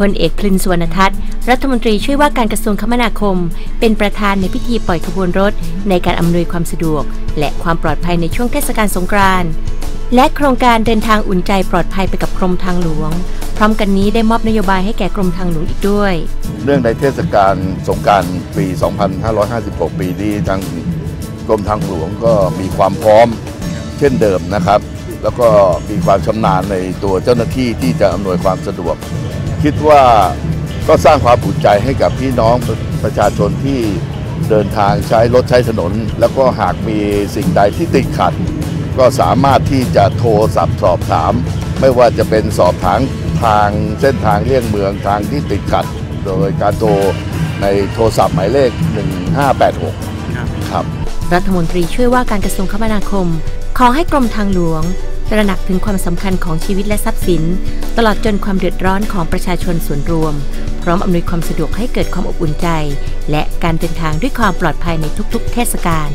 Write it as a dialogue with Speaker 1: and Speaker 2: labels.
Speaker 1: พลเอกพลินสวรรณทัศน์ รัฐมนตรีช่วยว่าการกระทรวงคมนาคม เป็นประธานในพิธีปล่อยขบวนรถ ในการอำนวยความสะดวก และความปลอดภัยในช่วงเทศกาลสงกรานต์และโครงการเดินทางอุ่นใจปลอดภัยไปกับกรมทางหลวง พร้อมกันนี้ได้มอบนโยบายให้แก่กรมทางหลวงอีกด้วย
Speaker 2: เนื่องในเทศกาลสงกรารปี 2556 ปีนี้ทางกรมทางหลวงก็มีความพร้อมเช่นเดิมนะครับ แล้วก็มีความชำนาญในตัวเจ้าหน้าที่ที่จะอำนวยความสะดวก คิดว่าก็สร้างความภูมิใจให้กับพี่น้องประชาชนที่เดินทางใช้รถใช้ถนน แล้วก็หากมีสิ่งใดที่ติดขัด ก็สามารถที่จะโทรสับสอบถาม ไม่ว่าจะเป็นสอบถามทางเส้นทางเลี่ยงเมืองทางที่ติดขัด โดยการโทรในโทรศัพท์หมายเลข 1586 ครับ
Speaker 1: รัฐมนตรีช่วยว่าการกระทรวงคมนาคม ขอให้กรมทางหลวง ตระหนักถึงความสำคัญของชีวิตและทรัพย์สิน ตลอดจนความเดือดร้อนของประชาชนส่วนรวม พร้อมอำนวยความสะดวกให้เกิดความอบอุ่นใจ และการเดินทางด้วยความปลอดภัยในทุกๆ เทศกาล